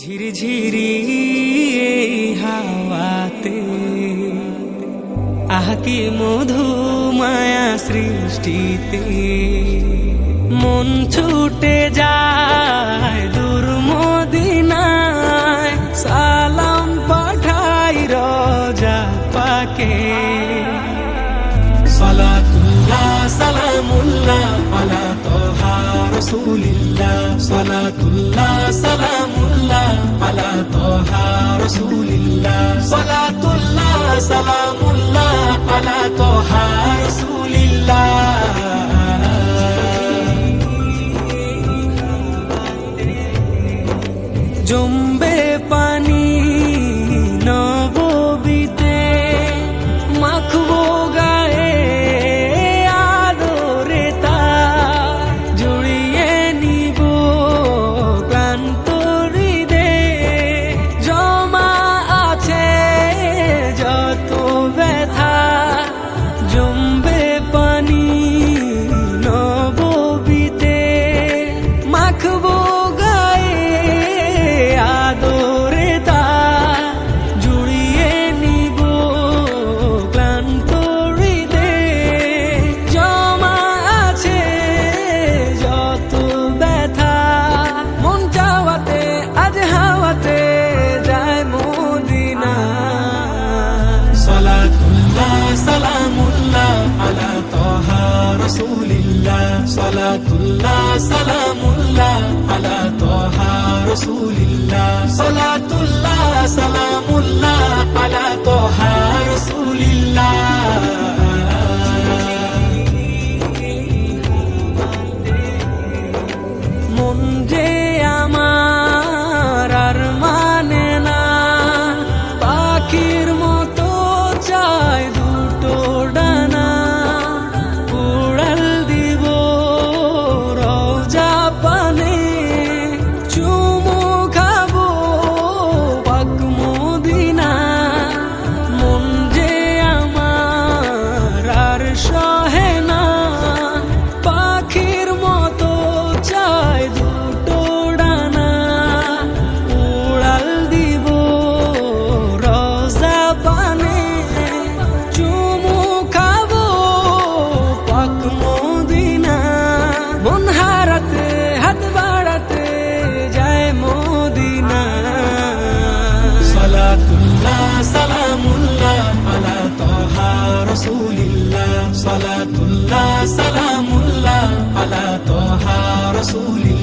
ঝিরিঝিরি হাওয়াতে। আহকি মধু মায়া সৃষ্টিতে। মন ছুটে যায় দূর মদিনায়। সালাম পাঠাই রজা পাকে। সালাতুল্লাহ, সালামুল্লাহ, পালা তোহা রসুলিল্লাহ। সালাতুল্লাহ, সালামুল্লাহ। রসুলিল্লাহ সালাতুল্লাহ সালামুল্লাহ আলা তোহা রসুলিল্লাহ। জুম hastalar রাসূলিল্লাহ সালাতুল্লাহ সালামুল্লাহ আলা তাহা রাসূলিল্লাহ।